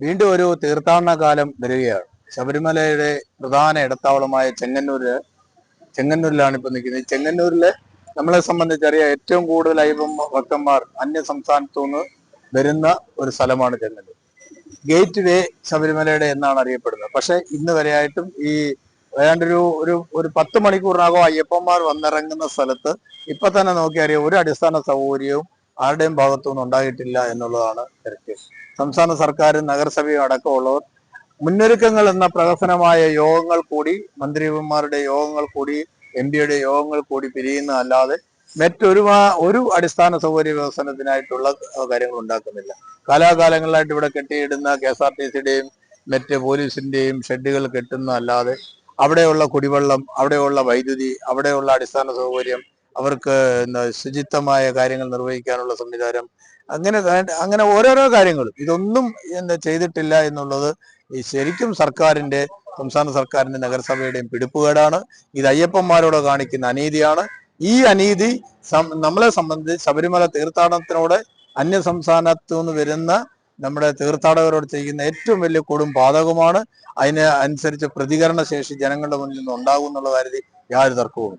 വീണ്ടും ഒരു തീർത്ഥാടന കാലം വരികയാണ്. ശബരിമലയുടെ പ്രധാന ഇടത്താവളമായ ചെങ്ങന്നൂര് ചെങ്ങന്നൂരിലാണ് ഇപ്പൊ നിൽക്കുന്നത്. ചെങ്ങന്നൂരിൽ നമ്മളെ സംബന്ധിച്ചറിയാം ഏറ്റവും കൂടുതൽ ഇപ്പം ഭക്തന്മാർ അന്യ സംസ്ഥാനത്തു നിന്ന് വരുന്ന ഒരു സ്ഥലമാണ് ചെങ്ങന്നൂർ ഗേറ്റ് വേ ശബരിമലയുടെ എന്നാണ് അറിയപ്പെടുന്നത്. പക്ഷെ ഇന്ന് വരെയായിട്ടും ഈ ഏതാണ്ടൊരു ഒരു ഒരു പത്ത് മണിക്കൂറിനകം അയ്യപ്പന്മാർ വന്നിറങ്ങുന്ന സ്ഥലത്ത് ഇപ്പൊ തന്നെ നോക്കിയറിയാം ഒരു അടിസ്ഥാന സൗകര്യവും ആരുടെയും ഭാഗത്തുനിന്ന് ഉണ്ടായിട്ടില്ല എന്നുള്ളതാണ് കറക്റ്റ് സംസ്ഥാന സർക്കാരും നഗരസഭയും അടക്കമുള്ളവർ മുന്നൊരുക്കങ്ങൾ എന്ന പ്രഹസനമായ യോഗങ്ങൾ കൂടി മന്ത്രിമാരുടെ യോഗങ്ങൾ കൂടി എം പിയുടെ യോഗങ്ങൾ കൂടി പിരിയുന്ന അല്ലാതെ മറ്റൊരു ഒരു അടിസ്ഥാന സൗകര്യ വികസനത്തിനായിട്ടുള്ള കാര്യങ്ങൾ ഉണ്ടാക്കുന്നില്ല. കാലാകാലങ്ങളിലായിട്ട് ഇവിടെ കെട്ടിയിടുന്ന കെ എസ് ആർ ടി സിയുടെയും മറ്റ് പോലീസിന്റെയും ഷെഡുകൾ കെട്ടുന്ന അല്ലാതെ അവിടെയുള്ള കുടിവെള്ളം അവിടെയുള്ള വൈദ്യുതി അവിടെയുള്ള അടിസ്ഥാന സൗകര്യം അവർക്ക് ശുചിത്വമായ കാര്യങ്ങൾ നിർവഹിക്കാനുള്ള സംവിധാനം അങ്ങനെ അങ്ങനെ ഓരോരോ കാര്യങ്ങളും. ഇതൊന്നും എന്താ ചെയ്തിട്ടില്ല എന്നുള്ളത് ഈ ശരിക്കും സർക്കാരിന്റെ സംസ്ഥാന സർക്കാരിന്റെ നഗരസഭയുടെയും പിടിപ്പുകേടാണ്. ഇത് അയ്യപ്പന്മാരോട് കാണിക്കുന്ന അനീതിയാണ്. ഈ അനീതി നമ്മളെ സംബന്ധിച്ച് ശബരിമല തീർത്ഥാടനത്തിനോട് അന്യ സംസ്ഥാനത്തു നിന്ന് വരുന്ന നമ്മുടെ തീർത്ഥാടകരോട് ചെയ്യുന്ന ഏറ്റവും വലിയ കൊടും പാതകമാണ് അതിന് അനുസരിച്ച് പ്രതികരണ ശേഷി ജനങ്ങളുടെ മുന്നിൽ നിന്ന് ഉണ്ടാകും എന്നുള്ള കാര്യത്തിൽ യാതൊരു തർക്കവും